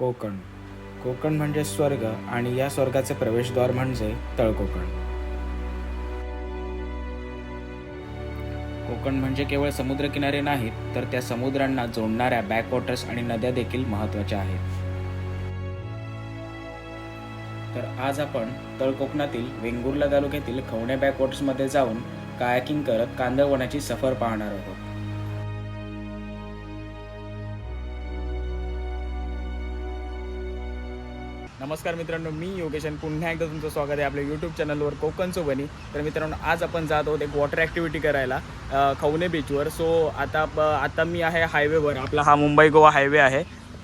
कोकण. कोकण म्हणजे स्वर्ग आणि या स्वर्गाचे प्रवेशद्वार म्हणजे तळकोकण. कोकण म्हणजे केवळ समुद्रकिनारे नाहीत तर त्या समुद्रांना जोडणाऱ्या बॅकवॉटर्स आणि नद्या देखील महत्त्वाच्या आहेत. तर आज आपण तळकोकणातील वेंगुर्ला तालुक्यातील खवणे बॅकवॉटर्समध्ये जाऊन कायाकिंग करत कांदळवनाची सफर पाहणार आहोत. नमस्कार मित्रांनो मी योगेश आणि पुन्हा एकदा तुमचं स्वागत आहे आपल्या यूट्यूब चॅनलवर कोकण सोबनी. तर मित्रांनो आज आपण जात आहोत एक वॉटर ॲक्टिव्हिटी करायला खवणे बीचवर सो आता आता मी आहे हायवेवर आपला हा मुंबई गोवा हायवे आहे.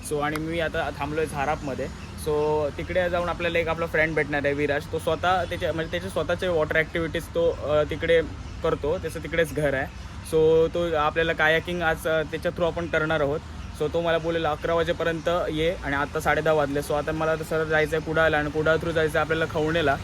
सो आणि मी आता थांबलो आहे झारापमध्ये. सो तिकडे जाऊन आपल्याला एक आपला फ्रेंड भेटणार आहे विराज. तो स्वतः त्याच्या म्हणजे त्याचे स्वतःचे वॉटर ॲक्टिव्हिटीज तो तिकडे करतो. त्याचं तिकडेच घर आहे. सो तो आपल्याला कायाकिंग आज त्याच्या थ्रू आपण करणार आहोत. सो तो मला बोलेला अकरा वाजेपर्यंत ये आणि आता साडे दहा वाजले. सो आता मला सर जायचं आहे कुडाळला आणि कुडाळ थ्रू जायचं आहे आपल्याला खवणेला.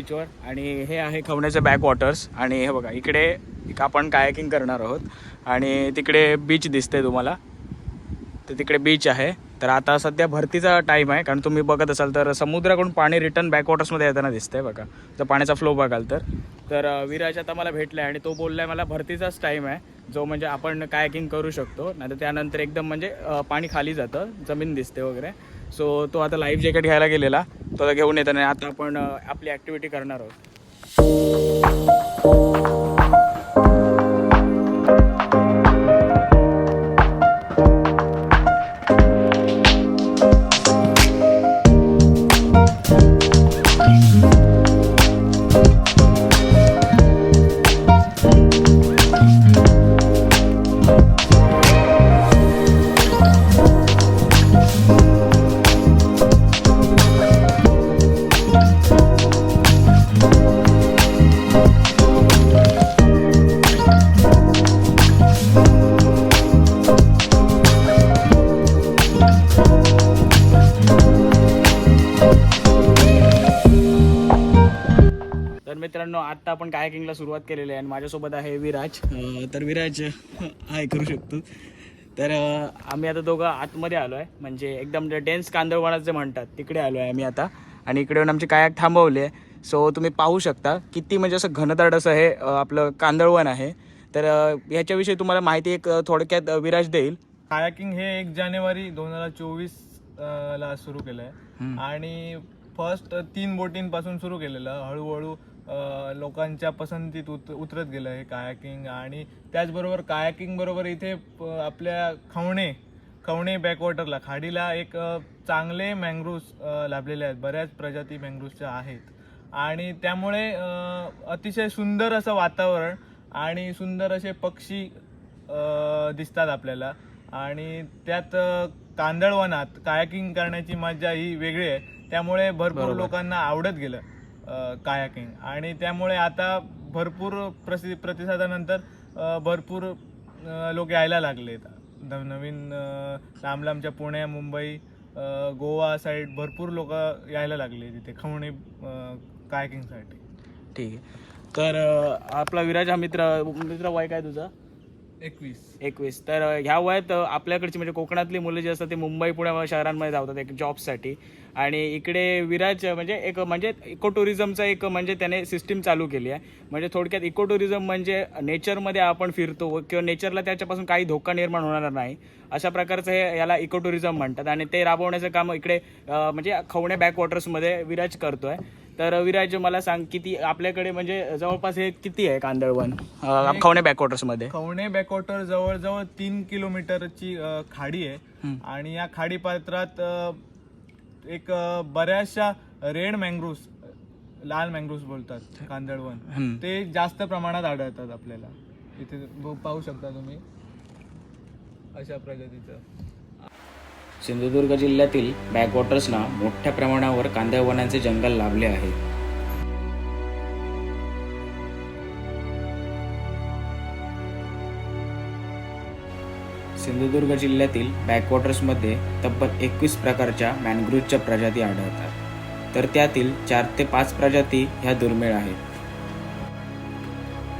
बीचवर आणि हे आहे खवण्याचे बॅक वॉटर्स आणि हे बघा इकडे एक आपण कायाकिंग करणार आहोत. आणि तिकडे बीच दिसते तुम्हाला. तर तिकडे बीच आहे. तर आता सध्या भरतीचा टाईम आहे. कारण तुम्ही बघत असाल तर समुद्राकडून पाणी रिटर्न बॅकवॉटर्समध्ये येताना दिसतंय बघा. जर पाण्याचा फ्लो बघाल तर. तर विराज आता मला भेटला आहे आणि तो बोलला आहे मला भरतीचाच टाईम आहे. जो म्हणजे आपण कायकिंग करू शकतो. नाही तर त्यानंतर एकदम म्हणजे पाणी खाली जातं. जमीन दिसते वगैरे. सो तो आता लाईफ जॅकेट घ्यायला गेलेला. तो घेऊन येताना आता आपण आपली ॲक्टिव्हिटी करणार आहोत. मित्रांनो आता आपण कायाकिंगला सुरुवात केलेली आहे आणि माझ्यासोबत आहे विराज. तर विराज हाय करू शकतो. तर आम्ही आता दोघं आतमध्ये आलो आहे म्हणजे एकदम डेन्स कांदळवनात जे म्हणतात तिकडे आलो आहे आम्ही आता. आणि इकडे येऊन आमचे कायाक थांबवले सो तुम्ही पाहू शकता किती म्हणजे असं घनदाट असं हे आपलं कांदळवन आहे. तर ह्याच्याविषयी तुम्हाला माहिती एक थोडक्यात विराज देईल. कायाकिंग हे एक जानेवारी दोन हजार चोवीस ला सुरू केलं. आहे आणि फर्स्ट तीन बोटींपासून सुरू केलेलं हळूहळू लोकांच्या पसंतीत उत उतरत गेलं हे कायाकिंग. आणि त्याचबरोबर कायाकिंग बरोबर इथे आपल्या खवणे खवणे बॅकवॉटरला खाडीला एक चांगले मँग्रोव्स लाभलेले आहेत. बऱ्याच प्रजाती मँग्रोव्सच्या आहेत. आणि त्यामुळे अतिशय सुंदर असं वातावरण आणि सुंदर असे पक्षी दिसतात आपल्याला. आणि त्यात अ, कांदळवनात कायाकिंग करण्याची मजा ही वेगळी आहे. त्यामुळे भरपूर. लोकांना आवडत गेलं. कायाकिंग. आणि त्यामुळे आता भरपूर प्रसि प्रतिसादानंतर भरपूर लोक यायला लागलेत. नव- नवीन लांब लांबच्या पुणे मुंबई गोवा साईड भरपूर लोक यायला लागले तिथे खवणे कायाकिंगसाठी. ठीक आहे. तर आपला विराज हा मित्र मित्र वय काय तुझा? एकवीस. एकवीस. तर ह्या वयात आपल्याकडची म्हणजे कोकणातली मुलं जी असतात ते मुंबई पुणे शहरांमध्ये धावतात एक जॉबसाठी. आणि इकडे विराज म्हणजे एक म्हणजे इको टुरिझमचा एक म्हणजे त्याने सिस्टीम चालू केली आहे. म्हणजे थोडक्यात इको टुरिझम म्हणजे नेचरमध्ये आपण फिरतो किंवा नेचरला त्याच्यापासून काही धोका निर्माण होणार नाही अशा प्रकारचं हे याला इको टुरिझम म्हणतात. आणि ते राबवण्याचं काम इकडे म्हणजे खवणे बॅकवॉटर्समध्ये विराज करतोय. तर विराज मला सांग किती आपल्याकडे म्हणजे जवळपास हे किती आहे कांदळवन खवणे बॅकवॉटर्समध्ये खवणे बॅकवॉटर जवळजवळ तीन किलोमीटरची अ, खाडी आहे. आणि या खाडी पात्रात अ, एक अ, बऱ्याचशा रेड मँग्रोव्स लाल मँग्रोव्स बोलतात कांदळवन हम्म. ते जास्त प्रमाणात आढळतात आपल्याला. इथे ब- पाहू शकता तुम्ही अशा प्रजातीचं. सिंधुदुर्ग जिल्ह्यातील बॅकवॉटर्सना मोठ्या प्रमाणावर कांद्यावनांचे जंगल लाभले आहे. सिंधुदुर्ग जिल्ह्यातील बॅकवॉटर्समध्ये तब्बल एकवीस प्रकारच्या मॅनग्रोव्हच्या प्रजाती आढळतात. तर त्यातील चार ते पाच प्रजाती ह्या दुर्मिळ आहेत.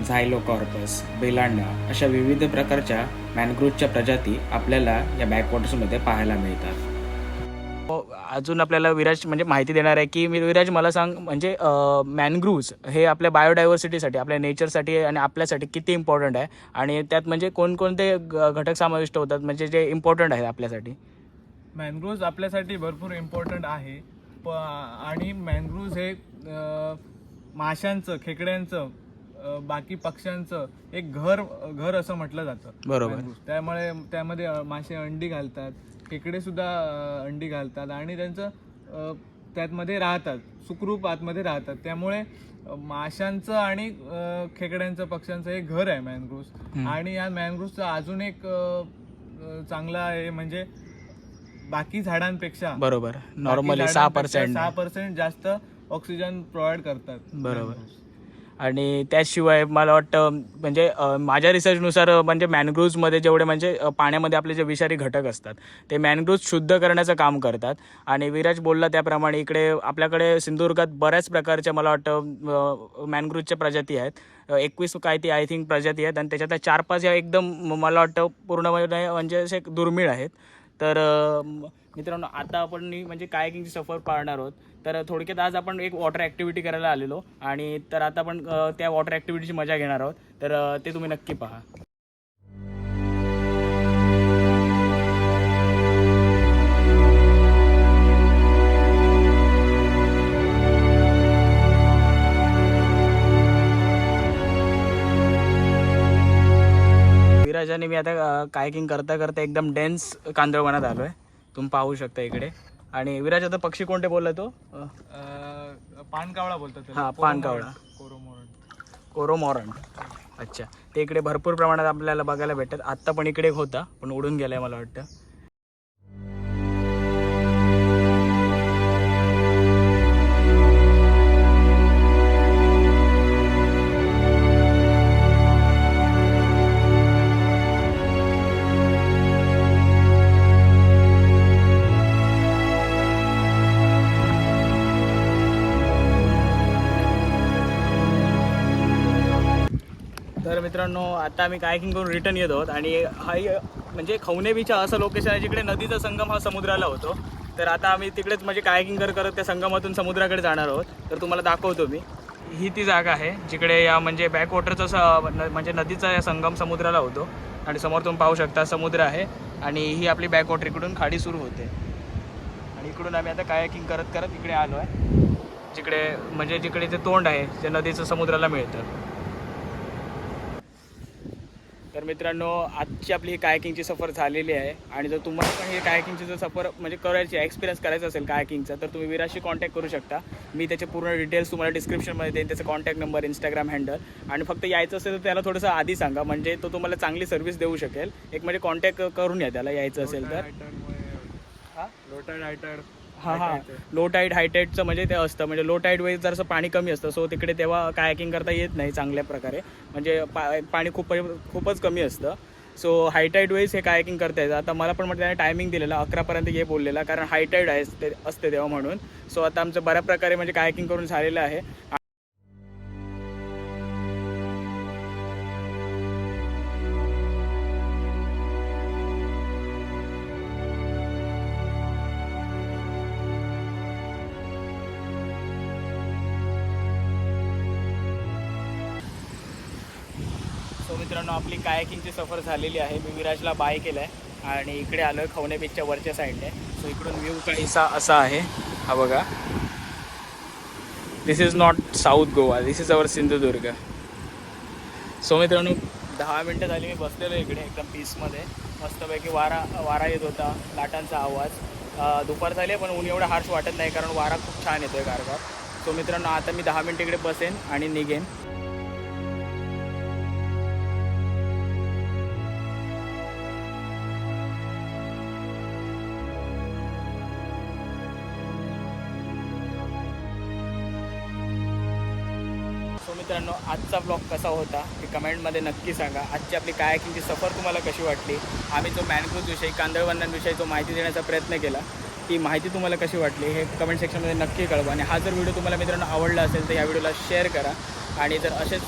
झायलोकॉर्पस बेलांडा अशा विविध प्रकारच्या मॅनग्रोव्हच्या प्रजाती आपल्याला या बॅकवॉटर्समध्ये पाहायला मिळतात. अजून आपल्याला विराज म्हणजे माहिती देणार आहे की मी विराज मला सांग म्हणजे मॅनग्रूव्ज हे आपल्या बायोडायव्हर्सिटीसाठी आपल्या नेचरसाठी आणि आपल्यासाठी किती इम्पॉर्टंट आहे? आणि त्यात म्हणजे कोणकोणते ग- घटक समाविष्ट होतात? म्हणजे जे इम्पॉर्टंट आहेत आपल्यासाठी? मॅनग्रोव्ज आपल्यासाठी भरपूर इम्पॉर्टंट आहे. प आणि मॅनग्रोव्ज हे माशांचं खेकड्यांचं बाकी पक्ष्यांचं एक घर घर असं म्हटलं जातं. बरोबर. त्यामुळे त्यामध्ये मासे अंडी घालतात खेकडे सुद्धा अंडी घालतात आणि त्यांचं त्यातमध्ये राहतात सुखरूप आतमध्ये राहतात. त्यामुळे माशांचं आणि खेकड्यांचं पक्ष्यांचं एक घर आहे मॅनग्रोव्ज हम्म. आणि या मॅनग्रोव्हचा अजून एक चांगला आहे म्हणजे बाकी झाडांपेक्षा बरोबर. नॉर्मली सहा पर्सेंट सहा पर्सेंट जास्त ऑक्सिजन प्रोव्हाइड करतात बरोबर. आणि त्याशिवाय मला वाटतं म्हणजे माझ्या रिसर्चनुसार म्हणजे मॅनग्रोव्जमध्ये जेवढे म्हणजे पाण्यामध्ये आपले जे विषारी घटक असतात ते मॅनग्रोव्ज शुद्ध करण्याचं काम करतात. आणि विराज बोलला त्याप्रमाणे इकडे आपल्याकडे सिंधुदुर्गात बऱ्याच प्रकारच्या मला वाटतं मॅनग्रोव्जच्या प्रजाती आहेत. एकवीस काय ती आय थिंक प्रजाती आहेत. आणि त्याच्यातल्या चार पाच या एकदम मला वाटतं पूर्णपणे म्हणजे असे दुर्मिळ आहेत. तर मित्रांनो आता आपण नी म्हणजे कायकिंगची सफर पाळणार आहोत. तर थोडक्यात आज आपण एक वॉटर ॲक्टिव्हिटी करायला आलेलो आणि तर आता आपण त्या वॉटर ॲक्टिव्हिटीची मजा घेणार आहोत. तर ते तुम्ही नक्की पहा. विराजाने मी आता कायकिंग करता करता एकदम डेन्स कांदळवनात आलो आहे तुम्ही पाहू शकता इकडे. आणि विराज आता पक्षी कोणते बोलला तो पानकावळा बोलतात. हा, पानकावळा. कोरोमोरंट. कोरोमॉरन अच्छा ते इकडे भरपूर प्रमाणात आपल्याला बघायला भेटतात आत्ता पण इकडे होता पण उडून गेलाय मला वाटतं आता आम्ही कायकिंग करून रिटर्न येत आहोत. आणि हा म्हणजे खवणे बीच असं लोकेशन आहे जिकडे नदीचा संगम हा समुद्राला होतो. तर आता आम्ही तिकडेच म्हणजे कायकिंग कर करत त्या संगमातून समुद्राकडे जाणार आहोत. तर तुम्हाला दाखवतो मी. ही ती जागा आहे जिकडे या म्हणजे बॅकवॉटरचा स न- म्हणजे नदीचा या संगम समुद्राला होतो. आणि समोर तुम्ही पाहू शकता समुद्र आहे. आणि ही आपली बॅकवॉटर इकडून खाडी सुरू होते. आणि इकडून आम्ही आता कायकिंग करत करत इकडे आलो आहे जिकडे म्हणजे जिकडे जे तोंड आहे जे नदीचं समुद्राला मिळतं. तर मित्रांनो आजची आपली ही कायकिंगची सफर झालेली आहे. आणि जर तुम्हाला पण ही कायकिंगची जर सफर म्हणजे करायची एक्सपिरियन्स करायचा असेल कायकिंगचा तर तुम्ही विराशी कॉन्टॅक्ट करू शकता. मी त्याचे पूर्ण डिटेल्स तुम्हाला डिस्क्रिप्शनमध्ये देईन त्याचा कॉन्टॅक्ट नंबर इंस्टाग्राम हँडल आणि फक्त यायचं असेल तर त्याला थोडंसं आधी सांगा म्हणजे तो तुम्हाला चांगली सर्व्हिस देऊ शकेल. एक म्हणजे कॉन्टॅक्ट करून या त्याला यायचं असेल तर. हा? लोटड हायटड हां हां. लो टाईड हाय टाईडचं म्हणजे ते असतं. म्हणजे लो टाईड वेळी जरासं पाणी कमी असतं. सो तिकडे तेव्हा कायकिंग करता येत नाही चांगल्या प्रकारे. म्हणजे पा पाणी खूप खूपच कमी असतं. सो हाय टाईड वेळेस हे कायकिंग करता येतं. आता मला पण म्हटलं त्याने टायमिंग दिलेला अकरापर्यंत ये बोललेला कारण हाय टाईड आहे ते असते तेव्हा म्हणून. सो आता आमचं बऱ्या प्रकारे म्हणजे कायकिंग करून झालेलं आहे. मित्रांनो आपली कायकिंगची सफर झालेली आहे. मी विराजला बाय केलं आहे आणि इकडे आलो आहे खवणे बीचच्या वरच्या साईडने सो इकडून व्ह्यू काहीसा असा आहे. हा बघा. This is not south Goa this is our Sindhudurg. So मित्रांनो दहा मिनटं झाली. मी बसलेलो इकडे एकदम पीसमध्ये मस्तपैकी वारा वारा येत होता. लाटांचा आवाज. दुपार झाली पण ऊन एवढं हार्श वाटत नाही कारण वारा खूप छान येतो आहे गारगार. सो मित्रांनो आता मी दहा मिनटं इकडे बसेन आणि निघेन. मित्रांनो आजचा ब्लॉग कसा होता हे कमेंटमध्ये नक्की सांगा. आजची आपली कायाकिंगची सफर तुम्हाला कशी वाटली? आम्ही जो मॅनग्रोजविषयी कांदळवनांविषयी जो माहिती देण्याचा प्रयत्न केला ती माहिती तुम्हाला कशी वाटली हे कमेंट सेक्शनमध्ये नक्की कळवा. आणि हा जर व्हिडिओ तुम्हाला मित्रांनो आवडला असेल तर या व्हिडिओला शेअर करा. आणि जर असेच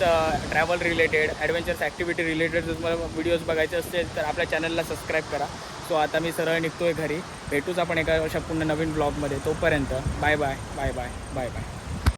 travel related adventures activity related जर तुम्हाला व्हिडिओज बघायचे असतील तर आपल्या चॅनलला सबस्क्राईब करा. सो आता मी सरळ निघतो आहे घरी. भेटूच आपण एका अशा पूर्ण नवीन ब्लॉगमध्ये तोपर्यंत bye bye bye bye bye bye